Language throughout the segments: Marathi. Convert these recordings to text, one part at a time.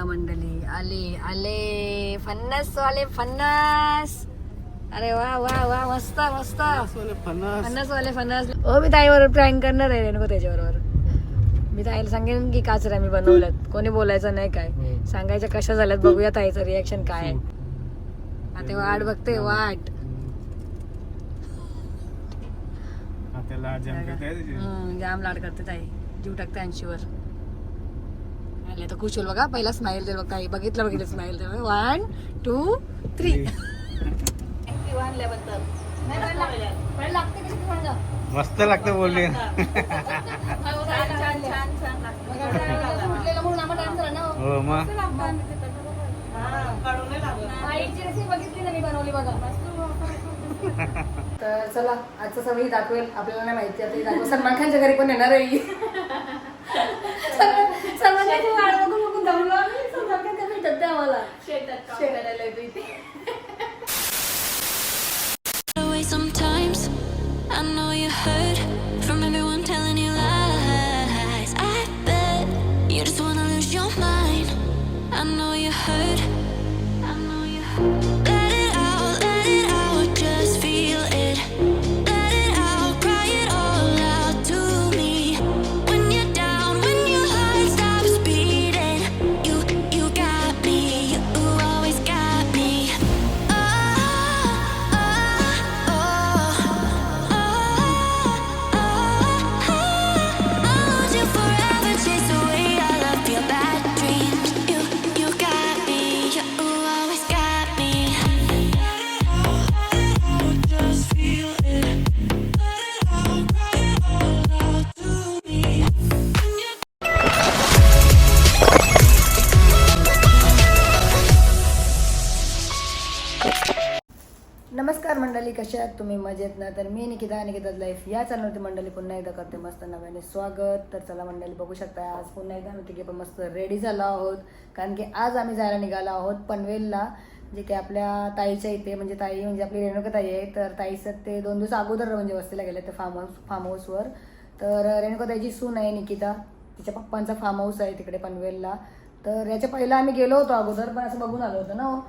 बघा मंडळी. आले आले. फन्नस वाले फन्नस. अरे वा वा वा मस्त मस्त. फन्नस वाले फन्नस. हो मी ताईबरोबर प्रँक करणार आहे रेणुका त्याच्याबरोबर. मी ताईला सांगेन की काचऱ्या मी बनवल्यात कोणी बोलायचं नाही काय. सांगायच्या कशा झाल्यात बघूया ताईचं रिॲक्शन काय आहे. आता वाट बघते वाट. जाम लाड करते ताई. जीव टाकते ऐंशीवर. आले तर खुश होईल बघा. पहिला स्माईल दे बघ ताई बघितलं बघितलं स्माईल दे वन टू थ्री मस्त लागतं बोलले. हो मग तर चला आजचं सगळी दाखवेल. आपल्याला नाही माहिती. आता ही दाखव सलमान खानच्या घरी पण येणार आहे sometimes. I know you heard from everyone telling you lies. I bet you just wanna lose your mind. I know you heard. कशा आहात तुम्ही मजेत ना? तर मी निकिता निकिता लाईफ या चॅनलवरती मंडळी पुन्हा एकदा करते मस्त नव्याने स्वागत. तर चला मंडळी बघू शकता आज पुन्हा एकदा आम्ही तिघे पण मस्त रेडी झालो आहोत. कारण की आज आम्ही जायला निघालो आहोत पनवेलला जे की आपल्या ताईच्या इथे म्हणजे ताई म्हणजे आपली रेणुका ताई आहे. तर ताईचं ते दोन दिवस अगोदर म्हणजे वस्तीला गेले ते फार्म हाऊस फार्म हाऊसवर तर रेणुका ताईची सून आहे निकिता. तिच्या पप्पांचा फार्म हाऊस आहे तिकडे पनवेलला. तर याच्या पहिला आम्ही गेलो होतो अगोदर पण असं बघून आलो होतो ना हो.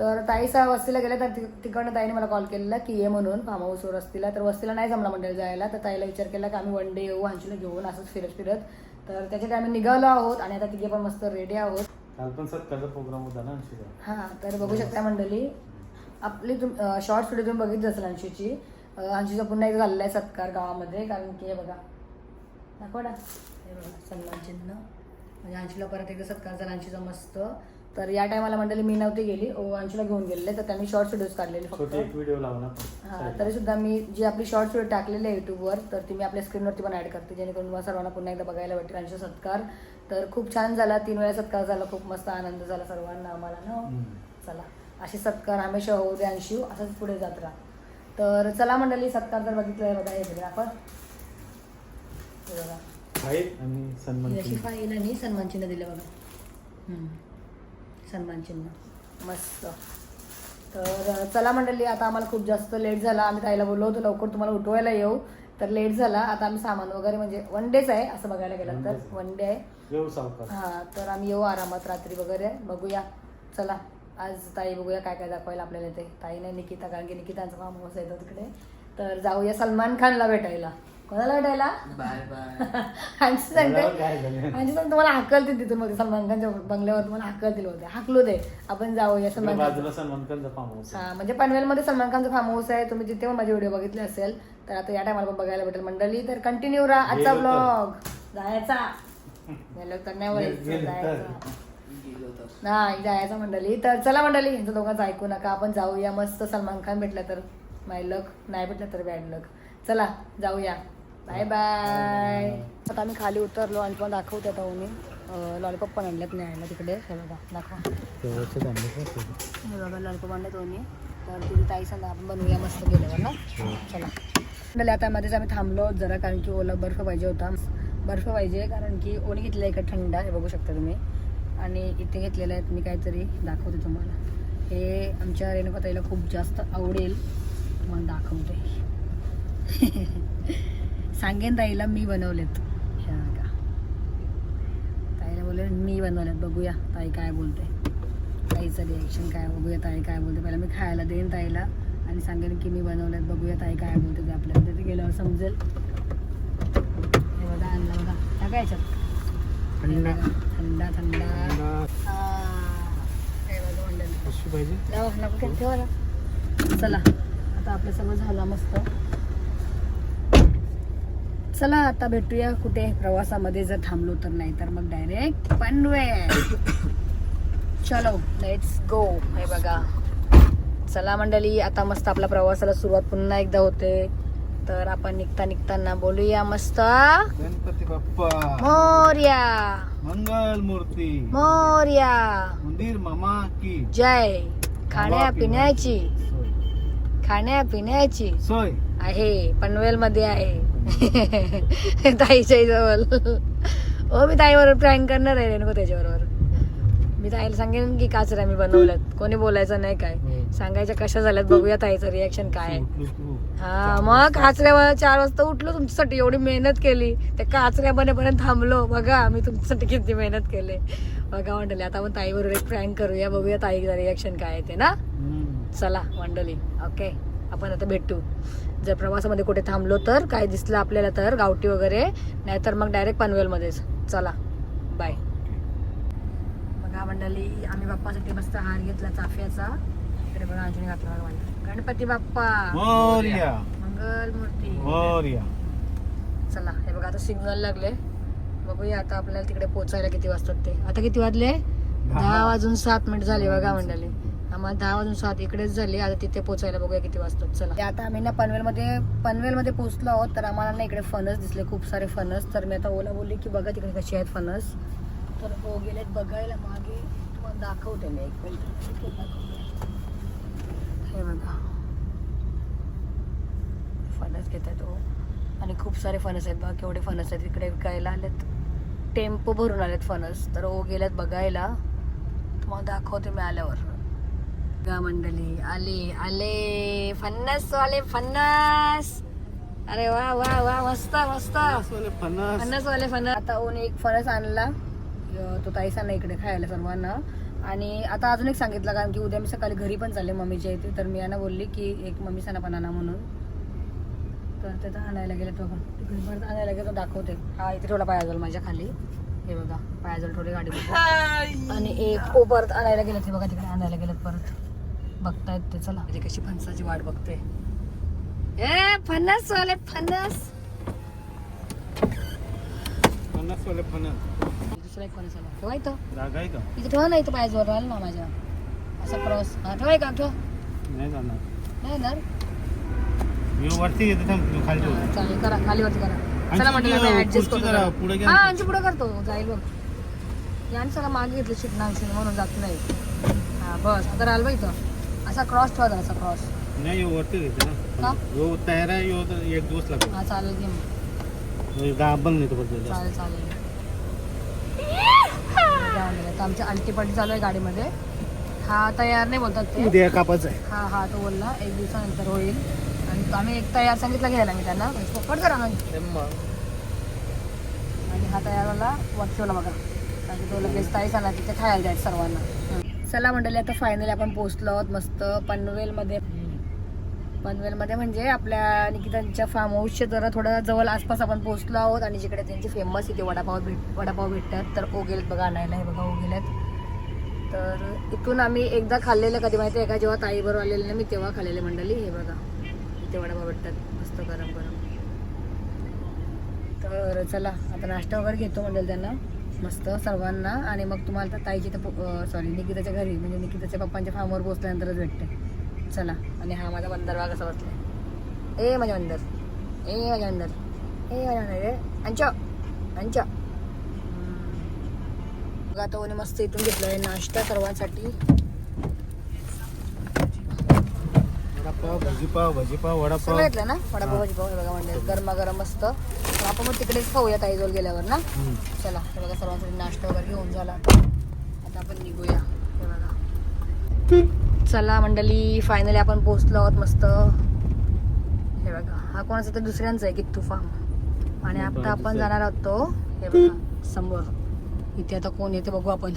तर ताई सा वस्तीला गेले तर तिकडनं ताईने मला कॉल केलेला की ये म्हणून फार्म हाऊसवर वस्तीला. तर वस्तीला नाही जमला मंडळ जायला. तर ताईला विचार केला की आम्ही वन डे येऊ हंचूला घेऊन असंच फिरत फिरत. तर त्याच्यात आम्ही निघालो आहोत आणि आता तिघे पण मस्त रेडी आहोत. काल पण सत्कारचा प्रोग्राम होता ना हां तर बघू शकता मंडळी. आपली तुम शॉर्ट व्हिडिओ तुम्ही बघितली असेल अंशूची अंशूचा पुन्हा एक झालेला आहे सत्कार गावामध्ये. कारण की हे बघा. दाखवा ना. सन्मान चिन्ह. म्हणजे अंशूला परत एकदा सत्कार झाला अंशूचा मस्त. तर या टायमाला मंडळी मी नव्हती गेली ओ अंशूला घेऊन गेलेले तर त्यांनी शॉर्ट व्हिडिओज काढलेले फक्त. छोटे एक व्हिडिओ लावू ना हा तरी सुद्धा मी जी आपली शॉर्ट व्हिडिओ टाकलेली आहे युट्यूबवर तर ती मी आपल्या स्क्रीनवरती पण ऍड करते जेणेकरून तुम्हाला सर्वांना पुन्हा एकदा बघायला भेटेल अंशू सत्कार. तर खूप छान झाला तीन वेळा सत्कार झाला खूप मस्त आनंद झाला सर्वांना आम्हाला ना. चला असे सत्कार हमेशा होऊ दे अंशू असंच पुढे जात राहा. तर चला मंडळी सत्कार जर बघितलं बघा हे आपण. हे बघा. फाईट आणि सन्मान अशी चिन्ह. फाईल आणि सन्मान चिन्ह दिलं बघा. हम्म. सन्मान चिन्ह. मस्त. तर चला मंडळी आता आम्हाला खूप जास्त लेट झाला. आम्ही ताईला बोललो होतो लवकर तुम्हाला उठवायला येऊ. तर लेट झाला. आता आम्ही सामान वगैरे म्हणजे वन डेच आहे असं बघायला गेलं तर. वन डे आहे. येऊ सावकाश. हा तर आम्ही येऊ आरामात रात्री वगैरे. बघूया. चला. आज ताई बघूया काय काय दाखवायला आपल्याला ते ताई नाही निकिता कारण की निकितांचा फार्म हाऊस येतो तिकडे. तर जाऊया सलमान खानला भेटायला. कोणाला बाय बाय. आणखी सांगते. बोलावं काय झालं? आणखी सांगते तुम्हाला हाकलतील तिथून मग सलमान खानच्या बंगल्यावर तुम्हाला हाकलतील होते हाकलो दे. आपण जाऊया सलमान खान बाजूला सलमान खानचा फार्म हाऊस हा म्हणजे पनवेलमध्ये सलमान खानचं फार्म हाऊस आहे. तुम्ही जिथे पण माझे व्हिडिओ बघितले असेल तर आता या टायमाला पण बघायला भेटेल मंडळी. तर कंटिन्यू राहा. आजचा गेलो तर. ब्लॉग जायचा. गेलो तर नाही बोलायचं, गेलो तर. जायचं. गेलो तर. नाही जायचं मंडळी. तर चला मंडळी यांचं दोघांचं ऐकू नका. आपण जाऊया. मस्त सलमान खान भेटला तर. माय लक नाही भेटलं तर बॅड लक चला जाऊया. बाय बाय आता आम्ही खाली उतरलो आणि पण दाखवते आता मी लॉलीपॉप पण आणल्यात न्यायला तिकडे. हे बघा दाखवा. आणलं? हे बघा लॉलीपॉप आणले दोन्ही तर तिथे ताई सांगा आपण बनवूया मस्त गेल्यावर ना? चला. मंडळी आता मध्येच आम्ही थांबलो जरा कारण की ओला बर्फ पाहिजे होता. बर्फ पाहिजे कारण की ओणी घेतलेला आहे इकडे थंड हे बघू शकता तुम्ही. आणि इथे घेतलेलं आहे मी काहीतरी दाखवते तुम्हाला. हे आमच्या रेणुकाताईला खूप जास्त आवडेल. तुम्हाला दाखवते. सांगेन ताईला मी बनवलेत. बघा. ताईला बनवले मी बनवल्यात बघूया ताई काय बोलते. ताईचं रिॲक्शन काय बघूया ताई काय बोलते. पहिला मी खायला देईन ताईला आणि सांगेन की मी बनवल्यात बघूया ताई काय बोलते ते आपल्याला. तिथे गेल्यावर समजेल. हे बघा आणलं बघा. टाका याच्यात. थंड. थंडा हे. बघा मंडळी काय ठेवा. चला. आता आपलं सगळं झालं मस्त. चला आता भेटूया कुठे? प्रवासामध्ये जर थांबलो तर नाही तर मग डायरेक्ट पनवेल. चलो लेट्स गो हे बघा. चला मंडळी आता मस्त आपल्या प्रवासाला सुरुवात पुन्हा एकदा होते. तर आपण निघता निघताना बोलूया मस्त. गणपती बाप्पा. मोर्या. मंगल मूर्ती मोर्या. मंदिर मामा की. जय. खाण्यापिण्याची सोय खाण्यापिण्याची सोय. आहे. पनवेल मध्ये आहे. ताईच्या जवळ हो मी ताईबरोबर प्रँक करणार आहे नको त्याच्याबरोबर. मी ताईला सांगेन की काचऱ्या मी बनवल्यात. कोणी बोलायचं नाही काय. हो. सांगायच्या कशा झाल्यात बघूया ताईचं रिॲक्शन काय आहे. उठलो तू. हा. मग काचऱ्यावर चार वाजता उठलो तुमच्यासाठी एवढी मेहनत केली. त्या काचऱ्या बनेपर्यंत थांबलो. बघा मी तुमच्यासाठी किती मेहनत केले. बघा मंडळी आता आपण ताईबरोबर एक प्रँक करूया. बघूया ताईचं रिॲक्शन काय ते ना. चला मंडळी ओके आपण आता भेटू. जर प्रवासामध्ये कुठे थांबलो तर काय दिसलं आपल्याला तर गावठी वगैरे नाहीतर मग डायरेक्ट पनवेलमध्येच. चला. बाय बघा मंडळी आम्ही बाप्पासाठी मस्त हार घेतला चाफ्याचा. इकडे बघा अंजनी घातला मंडळी. गणपती बाप्पा. मंगल मूर्ती चला हे बघा आता सिग्नल लागले. बघूया आता आपल्याला तिकडे पोहोचायला किती वाजतात ते. आता किती वाजले? दहा. वाजून सात मिनिट झाले बघा मंडळी. आम्हाला दहा वाजून सात इकडेच झाले. आता तिथे पोहोचायला बघूया किती वाजतात. चला. आता आम्ही ना पनवेलमध्ये पनवेलमध्ये पोहोचलो आहोत तर आम्हाला ना इकडे फणस दिसले खूप सारे फणस. तर मी आता ओला बोलली की बघा तिकडे कसे आहेत फणस. तर हो गेलेत बघायला मागे. तुम्हाला दाखवते मी एक मिनिट. दाखवते. हे बघा. फणस घेत आहे तो हो. आणि खूप सारे फणस आहेत बघा केवढे फणस आहेत. इकडे विकायला आलेत. टेम्पो भरून आलेत फणस. तर हो ओ गेल्यात बघायला. तुम्हाला दाखवते मी आल्यावर. गा मंडळी आले आले. फणस वाले फणस अरे वा वा वा मस्त मस्त. फणस वाले फणस आता ओने एक फणस आणला. तो ताईसांना इकडे खायला सर्वांना. आणि आता अजून एक सांगितलं कारण की उद्या मी सकाळी घरी पण चालले मम्मीच्या इथे. तर मी यांना बोलली की एक मम्मी सणा पण आणा म्हणून. तर ते तर आणायला गेले तो. परत आणायला गेलो दाखवते. हा इथे थोडा पायाजल माझ्या खाली. हे बघा पायाजल थोडी गाडी आणि एक ओ परत आणायला गेले ते बघा तिकडे आणायला गेलेत परत. बघतायत ते चला. म्हणजे कशी फणसाची वाट बघते ए फणस वाले फणस. फणस वाले फणस. दुसरा एक फणस आला. ठेवा इथं. जागा आहे का? इथे ठेवा ना इथं पायाजवळ राहिलं ना माझ्या. असा क्रॉस. हा ठेवाय का ठेवा. नाही जाणार. नाही मी वरती येते थांब तू खाली ठेव. चालेल करा खालीवरती करा. आणि चला म्हटलं ती, ऍडजस्ट करतो जरा जरा. पुढे हा. आमच्या पुढे करतो जाईल बघ. याने सगळं मागे घेतलं शिकणार म्हणून जात नाही. हा बस आता राहिलं बघ इथं. असा क्रॉस ठेवा जरा असा क्रॉस. नाही ह्यो वरती का? ना. यो तयार आहे यो तर एक दिवस लागतो हा चालेल की मग. म्हणजे दाबल नाही तो बद्दल चालेल चालेल. जाऊन दे. आता आमच्या अल्टीपट्टी चालू आहे गाडीमध्ये. हा तयार नाही बोलतात ते. उद्या कापाच आहे. हा हा तो बोलला. एक दिवसानंतर होईल. आणि तो आम्ही एक तयार सांगितलं घ्यायला मी त्यांना. पकड करा ना आणि हा तयारवाला ठेवला बघा. कारण की तो लगेच ताई सांगा तिथे खायला द्यायचं सर्वांना. चला मंडळी आता फायनली आपण पोहोचलो आहोत मस्त पनवेलमध्ये. पनवेलमध्ये म्हणजे आपल्या निकितांच्या फार्म हाऊसच्या जरा थोडं जवळ आसपास आपण पोहोचलो आहोत आणि जिकडे त्यांची फेमस इथे वडापाव भेट वडापाव भेटतात तर ओ बघा आणायला हे बघा ओ आहेत. तर इथून आम्ही एकदा खाल्लेलं कधी माहिती आहे का? जेव्हा ताईबरोबर आलेलं ना मी तेव्हा खाल्लेले मंडळी हे बघा. इथे वडापाव भेटतात मस्त गरम गरम तर चला आता नाश्ता वगैरे घेतो म्हणेल त्यांना. मस्त सर्वांना. आणि मग तुम्हाला तर ताईची तर सॉरी निकिताच्या घरी म्हणजे निकिताच्या पप्पांच्या फार्मवर पोहोचल्यानंतरच भेटते. चला. आणि हा माझा बंदर वाघ असा बसला ए माझ्या बंदर. ए माझ्या बंदर. ए माझ्या बंदर. ए अंचा अंचा आता मस्त इथून घेतलं नाश्ता सर्वांसाठी. वडापाव भाजीपाव भाजीपाव वडापाव. सगळं घेतलं ना? वडापाव भाजी पाव हे बघा म्हणजे गरमागरम मस्त. तर आपण मग तिकडेच खाऊया ताईजवळ गेल्यावर ना. चला हे बघा सर्वांसाठी नाश्ता वगैरे घेऊन झाला. आता आपण निघूया. हे बघा. चला मंडळी फायनली आपण पोहोचलो आहोत मस्त. हे बघा हा कोणाचा तर दुसऱ्यांचा आहे कित्तू फार्म आणि आता आपण जाणार आहोत तो हे बघा समोर. इथे आता कोण येते बघू आपण.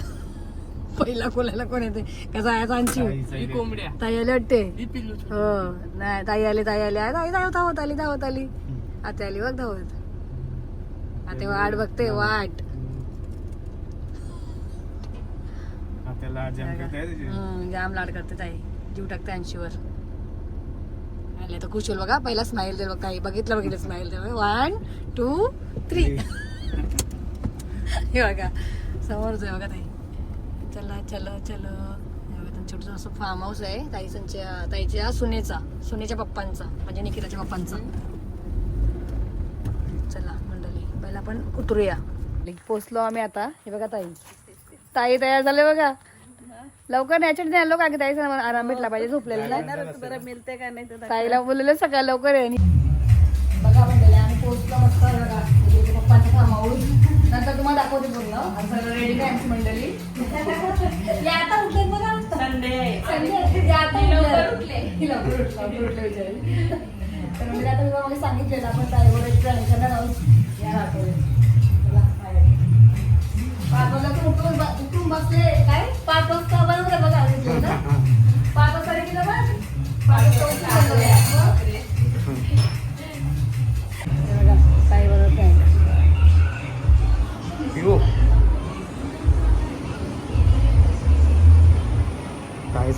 पहिला कोणाला कोण येते? कसा आहे सांची कोंबड्या. ताई आली वाटते? ही पिल्लू हो. नाही ताई आली ताई आली. आहे ताई धावत धावत आली धावत आली. आता आली बघ धावत. आता वाट बघते वाट. जम करता येते जाम लाड करते ताई. जीव टाकते ऐंशीवर. आले तर खुश होईल बघा. पहिला स्माईल दे बघ ताई. बघितलं बघितलं स्माईल दे वन टू थ्री हे बघा. समोरच आहे बघा ताई. चला चलो चलो. छोटंसं असं फार्म हाऊस आहे? ताईच्या ताईच्या सुनेचा सुनेच्या पप्पांचा म्हणजे निकिताच्या पप्पांचा. चला मंडळी पहिला आपण उतरूया. पोचलो आम्ही आता. हे बघा ताई. ताई तयार झाले बघा. लवकर न्यायचे आलो का ताई आराम भेटला पाहिजे झोपलेलं नाही. बरं मिळते का नाही ताईला बोललेलं सकाळ लवकर आहे. बघा मंडळी आम्ही पोहोचलो मस्त. बघा म्हणजे पप्पांचं काम आवरून नंतर तुम्हाला दाखवते पूर्ण. सगळं रेडी आहे मंडळी. या आता उठले बघा. संडे. संडे. या आता उठले. लवकर उठले. लवकर उठले. बिचारे तर म्हणजे आता मी मला सांगितलेलं आपण ताईवर एक ट्रेन आहोत या राहतो. पाच वाजता उठून बसले. काय? पाच वाजता बरोबर बघा पाच वाजता बघ. पाच वाजता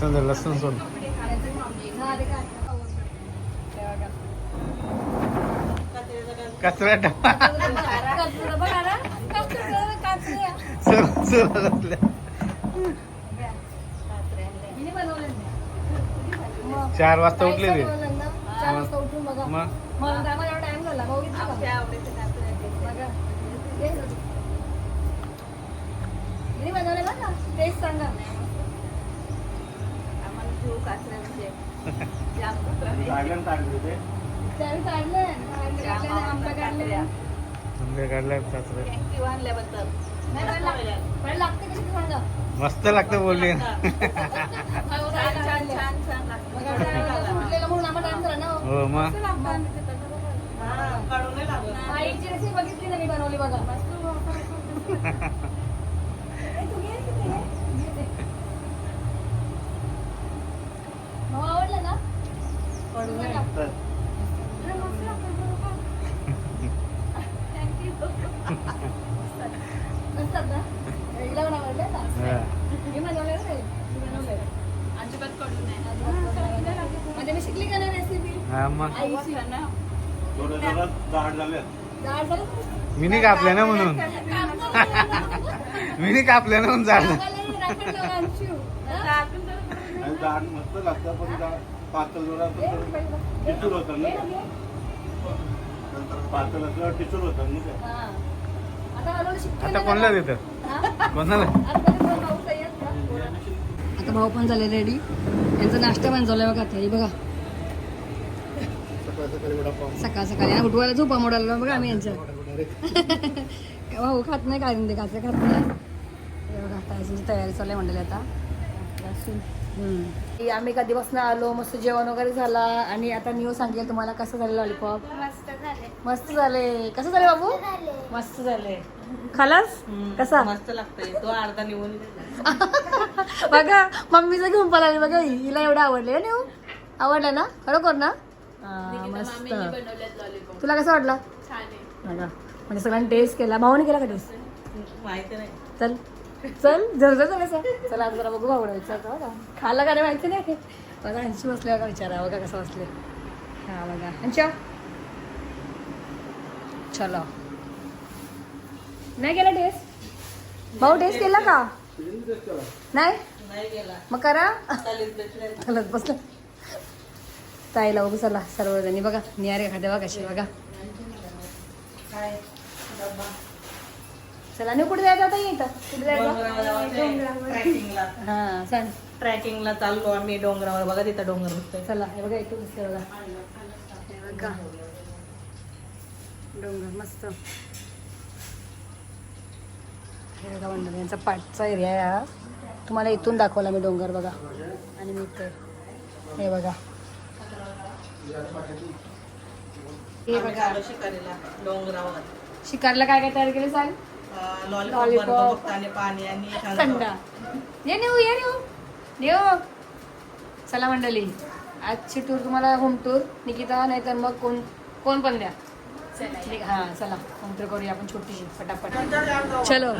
चल असल्या. हिने बनवलं चार वाजता उठले ते. बनवलं मग? मस्त लागतं बोलली. हो. हो. मग बघितली बनवली बघा भाऊ आवडलं ना नसतात ना हिला पण आवडलं ना? हा. मी बनवलं ना ते. मी बनवलंय. मी शिकली का नाही रेसिपी मग आईची जाड झाले डाळ झालं मी नाही कापले ना म्हणून मी नाही कापले ना म्हणून डाळ मस्त लागतं पण टिचूर होतं ना? पातळ असल्यावर टिचूर होतं ना आता कोणाला देतं कोणाला? आता भाऊ पण झाले रेडी यांचा नाश्ता पण झालाय बघा आता. बघा. सकाळ सकाळी. आणि उठवायला झोपा मोडायला बघा आम्ही यांच्या. भाऊ खात नाही काय ते. काचे खात नाही. बघा आता तयारी चालू आहे मंडळी आता. आम्ही कधीपासून आलो मस्त जेवण वगैरे झाला. आणि आता न्यू सांगेल तुम्हाला कसं झालं लॉलीपॉप मस्त झाले. कसं झाले बाबू? मस्त झाले. खालास? कसा? मस्त लागतंय. तो अर्धा निवून बघा मम्मीचं घेऊन पळाली. बघा ही. हिला एवढं आवडले नेऊ आवडलं ना? खरोखर ना? हा, मस्त. तुला कसं वाटलं? बघा म्हणजे सगळ्यांनी टेस्ट केला. भाऊने केला का टेस्ट माहिती नाही. चल. चल जर झालं सर चला आज जरा बघू भाऊला विचारतो बघा खाल्लं का माहिती नाही? बघा अंशी बसले का विचारा. बघा कसं बसले. हा बघा. अंशा? चलो. नाही केला टेस्ट भाऊ टेस्ट केला का? नाही? मग करा. चालत बसलं. ताईला बघू चला. सर्वजणी बघा. निहारे खाद्या बघा कशी बघा. चला आणि कुठे जायचं आता इथं? कुठे जायचं? ट्रॅकिंगला. हा सांग ट्रॅकिंगला चाललो आम्ही डोंगरावर. बघा तिथं डोंगर दिसतोय. चला हे बघा इथं दिसते बघा. डोंगर मस्त. मंडळ यांचा पाठचा एरिया आहे हा. तुम्हाला इथून दाखवला मी डोंगर बघा. आणि मी इथे. हे बघा. हे बघा. शिकारीला डोंगरावर. शिकारला काय काय तयार केलं सांग? Lollipop Lollipop. बनवतो बघताने पाणी आणि थंडा. ये नेऊ ये नेऊ. नेऊ. चला मंडळी आजची टूर तुम्हाला होम टूर निकिता नाही तर मग कोण कोण पण द्या. ठीक- हा चला. होम टूर करूया आपण छोटीशी फटाफट चलो.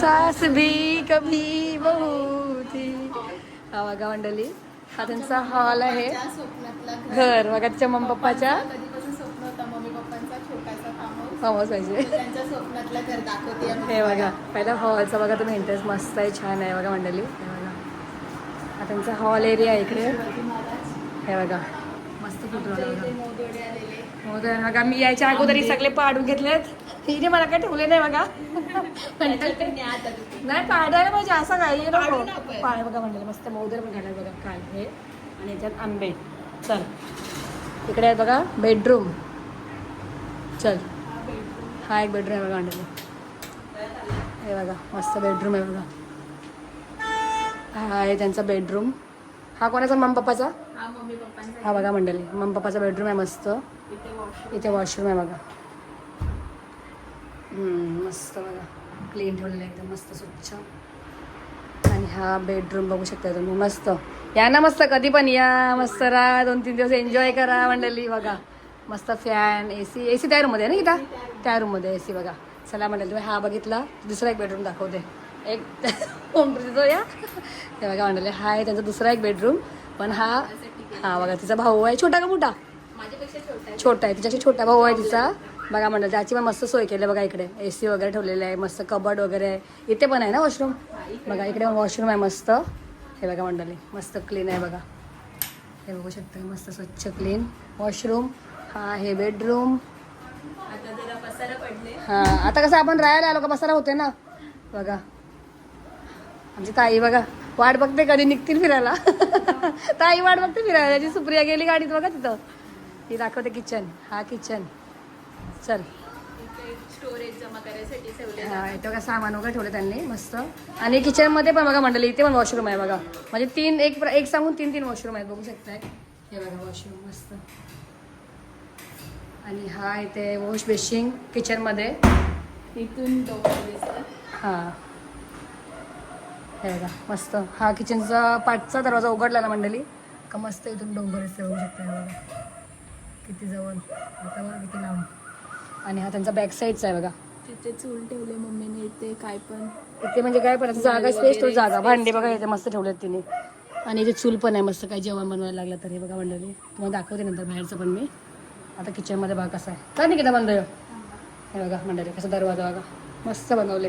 सास भी कभी बहू थी हा बघा मंडळी हा त्यांचा हॉल आहे. घर बघा तिच्या मम्मी पप्पाच्या कधीपासून स्वप्न होता मम्मी पप्पांचा छोटासा फार्म हाऊस पाहिजे. त्यांच्या स्वप्नातलं घर दाखवते हे बघा पहिला हॉलचा बघा तुम्ही इंटरेस्ट मस्त आहे छान आहे बघा मंडळी. हे बघा. हा त्यांचा हॉल एरिया आहे इकडे. हे बघा. मस्त मोदय बघा. मी यायच्या अगोदर सगळे पाडून घेतलेत. हिने मला काय ठेवले नाही बघा. नाही पाडायला पाहिजे असं काय पाड बघा म्हणलं मस्त मोदर पण घालायला बघा. काय हे. आणि याच्यात आंबे. चल. इकडे आहे बघा बेडरूम चल. हा एक बेडरूम आहे बघा मंडळी हे बघा मस्त बेडरूम आहे बघा. हा आहे त्यांचा बेडरूम हा कोणाचा? मम पप्पाचा? हा हा बघा मंडळी मम पप्पाचा बेडरूम आहे मस्त. इथे वॉशरूम आहे बघा. हम्म, मस्त बघा. क्लीन ठेवलेलं आहे एकदम मस्त स्वच्छ. आणि हा बेडरूम बघू शकता तुम्ही. मस्त. या ना मस्त कधी पण या. मस्त राहा. दोन तीन दिवस एन्जॉय करा मंडळी बघा. मस्त fan A C A C त्या रूममध्ये आहे ना गीता त्या रूममध्ये ए सी बघा. चला मंडळी तुम्ही हा बघितला दुसरा एक बेडरूम दाखवते एक होम टूर या. हे बघा मंडळी हा आहे त्यांचा दुसरा एक बेडरूम पण हा हा बघा तिचा भाऊ आहे. छोटा का मोठा? छोटा आहे. तिच्याशी छोटा भाऊ आहे तिचा. बघा म्हणलं त्याची पण मस्त सोय केली बघा इकडे. ए सी वगैरे ठेवलेलं आहे मस्त कबड वगैरे आहे. इथे पण आहे ना वॉशरूम बघा इकडे वॉशरूम आहे मस्त. हे बघा मंडळी मस्त क्लीन आहे बघा. हे बघू शकता मस्त स्वच्छ क्लीन वॉशरूम हा आहे बेडरूम पसारा हा आता कसं आपण राहायला आलो का बसायला होते ना? बघा. आमची ताई बघा वाट बघते कधी निघतील फिरायला. ताई वाट बघते फिरायला. त्याची सुप्रिया गेली गाडीत बघा तिथं. ती दाखवते किचन हा किचन चल. इथे स्टोरेज जमा करायसाठी ठेवले हा इथं बघा सामान वगैरे ठेवलं त्यांनी मस्त. आणि किचनमध्ये पण बघा मंडळी इथे पण वॉशरूम आहे बघा. म्हणजे तीन एक एक सांगून तीन तीन वॉशरूम आहेत बघू शकताय. हे बघा वॉशरूम मस्त. आणि हा इथे वॉश बेसिंग किचनमध्ये इथून हा. हे बघा मस्त. हा किचनचा पाठचा दरवाजा उघडला ना मंडळी. का मस्त इथून डोंगर दिसते बघू शकता हे बघा. किती जवळ. आता बघा किती लांब आणि हा त्यांचा बॅक साईडचा आहे बघा. तिथे चूल ठेवले मम्मीने इथे काय पण. इथे म्हणजे काय पण जागा स्पेस थोडी जागा. भांडे बघा इथे मस्त ठेवलेत तिने. आणि इथे चूल पण आहे मस्त काय जेवण बनवायला लागलं तरी. बघा मंडळी तुम्हाला दाखवते नंतर बाहेरचं पण मी. आता किचनमध्ये बघा कसं आहे. काय नाही किती बंद आहे? हे बघा मंडळी कसं दरवाजा बघा. मस्त बनवले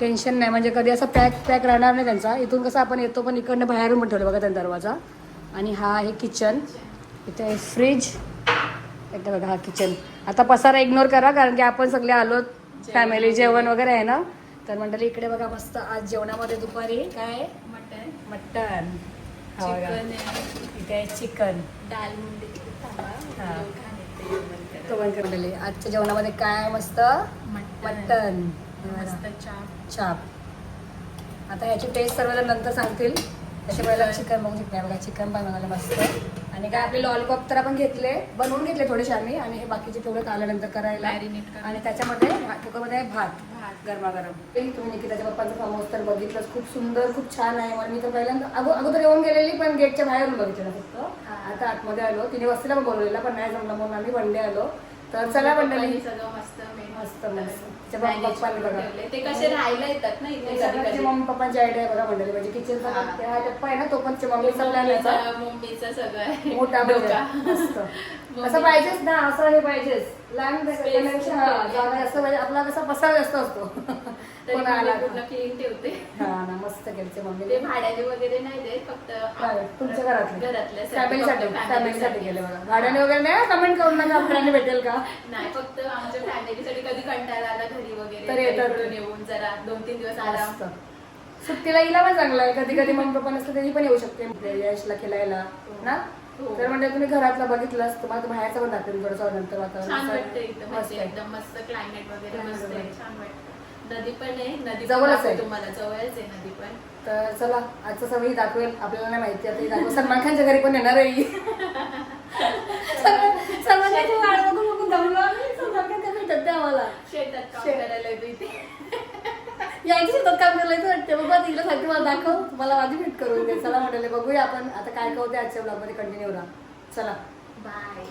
टेन्शन नाही म्हणजे कधी असं पॅक पॅक राहणार नाही त्यांचा. इथून कसं आपण येतो पण इकडनं बाहेरून पण ठेवलं बघा त्यांचा दरवाजा. आणि हा आहे किचन इथे आहे फ्रीज एकदा बघा हा किचन आता पसारा इग्नोर करा कारण की आपण सगळे आलो फॅमिली जेवण वगैरे आहे ना? तर मंडळी इकडे बघा मस्त आज जेवणामध्ये दुपारी काय? आहे? मटन मटन हा बघा. इथे आहे चिकन. दाल मुंडी. हा. मंडळी आजच्या जेवणामध्ये काय मस्त? मटण. मटन मस्त चाप. चाप. आता याची टेस्ट सर्वजण नंतर सांगतील. त्याच्या पहिला चिकन बघू शकता बघा चिकन पण बनवलं मस्त. आणि काय आपले लॉलीपॉप तर आपण घेतले. बनवून घेतले थोडेसे आम्ही. आणि हे बाकीचे ठेवले आल्यानंतर करायला. आणि त्याच्यामध्ये कुकरमध्ये भात. भात. गरमागरम. तुम्ही निकिताच्या पप्पांचं फार्म हाऊस तर बघितलंच. खूप सुंदर खूप छान आहे. मला मी तर पहिल्यांदा अगो अगोदर येऊन गेलेली पण गेटच्या बाहेरून बघितलेलं फक्त. आता आतमध्ये आलो. तिने वस्तीला पण बोलवलेला पण नाही जमलं म्हणून आम्ही वनडे आलो. तर चला मंडळी सगळं मस्त मेनू मस्त, मस्त. पप्पांनी बघा. ते कसे राहायला येतात ना इथे मम्मी पप्पांची आयडिया बघा मंडळी. म्हणजे किचनचा टप्पा आहे ना तो पण प्लॅन याचा मम्मीचं मम्मीचं सगळं मोठा म्हणजे. मम्मी. असं पाहिजेच ना असं हे पाहिजेच. लहान जास्त पाहिजे. आपला कसा पसारा जास्त असतो. आला ठेवते. हा ना मस्त केलते मम्मी. ते भाड्याने वगैरे नाही देत फक्त? तुमच्या घरातले. घरातल्या फॅमिलीसाठी फॅमिलीसाठी गेले बघा. भाड्याने वगैरे नाही कमेंट करून नका भाड्याने भेटेल का? नाही फक्त आमच्या फॅमिलीसाठी कधी कंटाळा आला घरी वगैरे तर येतात. घरी येऊन जरा दोन तीन दिवस मस्त. सुट्टीला हिला पण चांगला आहे. कधी कधी मम्मी पप्पा नसतं तरी पण येऊ शकते. यशला खेळायला ना? हो. तर म्हणजे तुम्ही घरातलं बघितलं तुम्हाला तर बाहेरचं पण दाखवेल थोडंसं नंतर वातावरण. मस्त. एकदम मस्त क्लायमेट वगैरे मस्त. छान वाटतं नदी पण आहे. नदी जवळच आहे. तुम्हाला. जवळच आहे नदी पण. तर चला आजचं सगळी दाखवेल. आपल्याला नाही माहिती. आता ही दाखव. सलमान खानच्या घरी पण येणार आहे. ही. सलमान सलमान खानची वाट बघून बघून दमलो आम्ही. आम्हाला. शेतात काम शेत. करायला येतो इथे यायची शेतात काम करायचं वाटते. बाबा तिला सांगते मला दाखव. मला माझी भेट करून दे. चला म्हटले बघूया आपण. आता काय होते आजच्या ब्लॉगमध्ये. कंटिन्यू राहा. चला. बाय